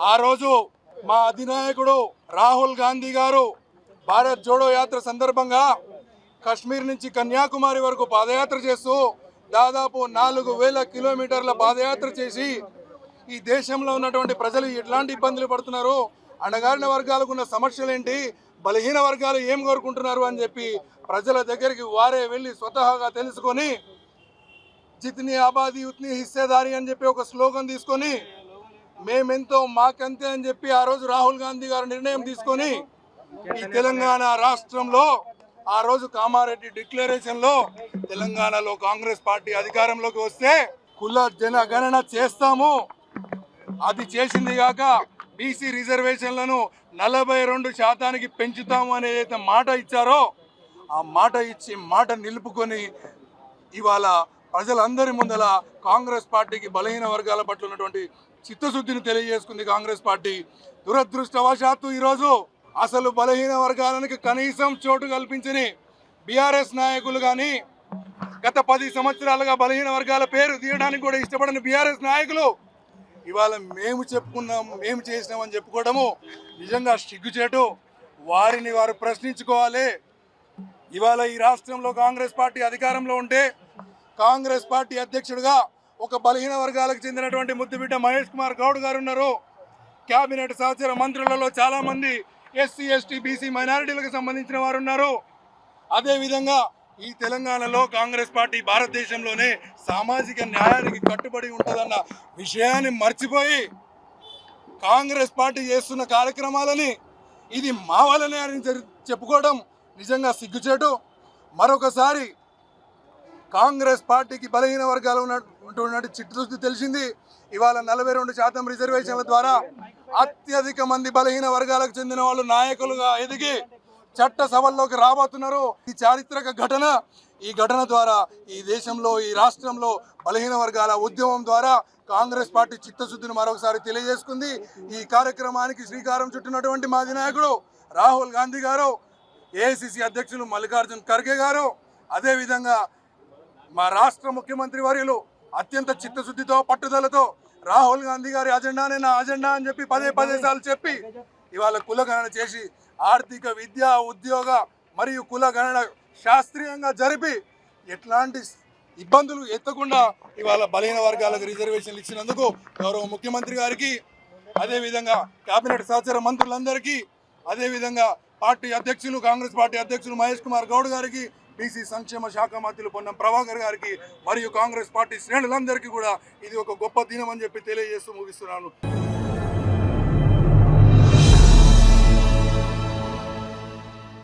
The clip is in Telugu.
ఆ రోజు మా అధినాయకుడు రాహుల్ గాంధీ గారు భారత్ జోడో యాత్ర సందర్భంగా కశ్మీర్ నుంచి కన్యాకుమారి వరకు పాదయాత్ర చేస్తూ దాదాపు నాలుగు వేల కిలోమీటర్ల పాదయాత్ర చేసి ఈ దేశంలో ఉన్నటువంటి ప్రజలు ఎట్లాంటి ఇబ్బందులు పడుతున్నారు? అణగారిన వర్గాలకు ఉన్న సమస్యలు ఏంటి? బలహీన వర్గాలు ఏం కోరుకుంటున్నారు అని చెప్పి ప్రజల దగ్గరికి వారే వెళ్ళి స్వతహాగా తెలుసుకొని జిత్ని ఆబాది ఉత్ని హిస్సేదారి అని చెప్పి ఒక స్లోగన్ తీసుకొని మేమెంతో మాకంతే అని చెప్పి ఆ రోజు రాహుల్ గాంధీ గారు నిర్ణయం తీసుకొని ఈ తెలంగాణ రాష్ట్రంలో ఆ రోజు కామారెడ్డి డిక్లరేషన్లో తెలంగాణలో కాంగ్రెస్ పార్టీ అధికారంలోకి వస్తే కుల జనగణన చేస్తాము. అది చేసింది కాక బీసీ రిజర్వేషన్లను నలభై రెండు శాతానికి పెంచుతాము అని ఏదైతే మాట ఇచ్చారో ఆ మాట ఇచ్చి మాట నిలుపుకొని ఇవాళ ప్రజలందరి ముందల కాంగ్రెస్ పార్టీకి బలహీన వర్గాల పట్ల ఉన్నటువంటి చిత్తశుద్ధిని తెలియజేసుకుంది కాంగ్రెస్ పార్టీ. దురదృష్టవశాత్తు ఈరోజు అసలు బలహీన వర్గాలకి కనీసం చోటు కల్పించని బీఆర్ఎస్ నాయకులు కానీ గత పది సంవత్సరాలుగా బలహీన వర్గాల పేరు తీయడానికి కూడా ఇష్టపడని బీఆర్ఎస్ నాయకులు ఇవాళ మేము చెప్పుకున్నాం మేము చేసినామని చెప్పుకోవడము నిజంగా సిగ్గుచేటు. వారిని వారు ప్రశ్నించుకోవాలి. ఇవాళ ఈ రాష్ట్రంలో కాంగ్రెస్ పార్టీ అధికారంలో ఉంటే కాంగ్రెస్ పార్టీ అధ్యక్షుడిగా ఒక బలహీన వర్గాలకు చెందినటువంటి ముద్దుబిడ్డ మహేష్ కుమార్ గౌడ్ గారు ఉన్నారు. కేబినెట్ సహచర మంత్రులలో చాలామంది ఎస్సీ ఎస్టీ బీసీ మైనారిటీలకు సంబంధించిన వారు ఉన్నారు. అదేవిధంగా ఈ తెలంగాణలో కాంగ్రెస్ పార్టీ భారతదేశంలోనే సామాజిక న్యాయానికి కట్టుబడి ఉంటుందన్న విషయాన్ని మర్చిపోయి కాంగ్రెస్ పార్టీ చేస్తున్న కార్యక్రమాలని ఇది మా వలనే అని చెప్పుకోవడం నిజంగా సిగ్గుచేటు. మరొకసారి కాంగ్రెస్ పార్టీకి బలహీన వర్గాలు ఉన్నటువంటి ఉంటున్నట్టు చిట్టుదృష్టి తెలిసింది. ఇవాళ నలభై రెండు శాతం రిజర్వేషన్ల ద్వారా అత్యధిక మంది బలహీన వర్గాలకు చెందిన వాళ్ళు నాయకులుగా ఎదిగి చట్ట సభల్లోకి రాబోతున్నారు. ఈ చారిత్రక ఘటన ఈ ఘటన ద్వారా ఈ దేశంలో ఈ రాష్ట్రంలో బలహీన వర్గాల ఉద్యమం ద్వారా కాంగ్రెస్ పార్టీ చిత్తశుద్ధిని మరొకసారి తెలియజేసుకుంది. ఈ కార్యక్రమానికి శ్రీకారం చుట్టినటువంటి మాజీ నాయకుడు రాహుల్ గాంధీ గారు ఏఐసిసి అధ్యక్షులు మల్లికార్జున్ ఖర్గే గారు అదేవిధంగా మా రాష్ట్ర ముఖ్యమంత్రి వర్యులు అత్యంత చిత్తశుద్ధితో పట్టుదలతో రాహుల్ గాంధీ గారి అజెండానే నా అజెండా అని చెప్పి పదే పదే సార్లు చెప్పి ఇవాళ కులగణన చేసి ఆర్థిక విద్య ఉద్యోగ మరియు కులగణన శాస్త్రీయంగా జరిపి ఎట్లాంటి ఇబ్బందులు ఎత్తకుండా ఇవాళ బలహీన వర్గాలకు రిజర్వేషన్లు ఇచ్చినందుకు గౌరవ ముఖ్యమంత్రి గారికి అదేవిధంగా కేబినెట్ సహచర మంత్రులందరికీ అదేవిధంగా పార్టీ అధ్యక్షులు కాంగ్రెస్ పార్టీ అధ్యక్షులు మహేష్ కుమార్ గౌడ్ గారికి బీసీ సంక్షేమ శాఖ మంత్రులు పొన్నం ప్రభాకర్ గారికి మరియు కాంగ్రెస్ పార్టీ శ్రేణులందరికీ కూడా ఇది ఒక గొప్ప దినం అని చెప్పి తెలియజేస్తూ ముగిస్తున్నాను.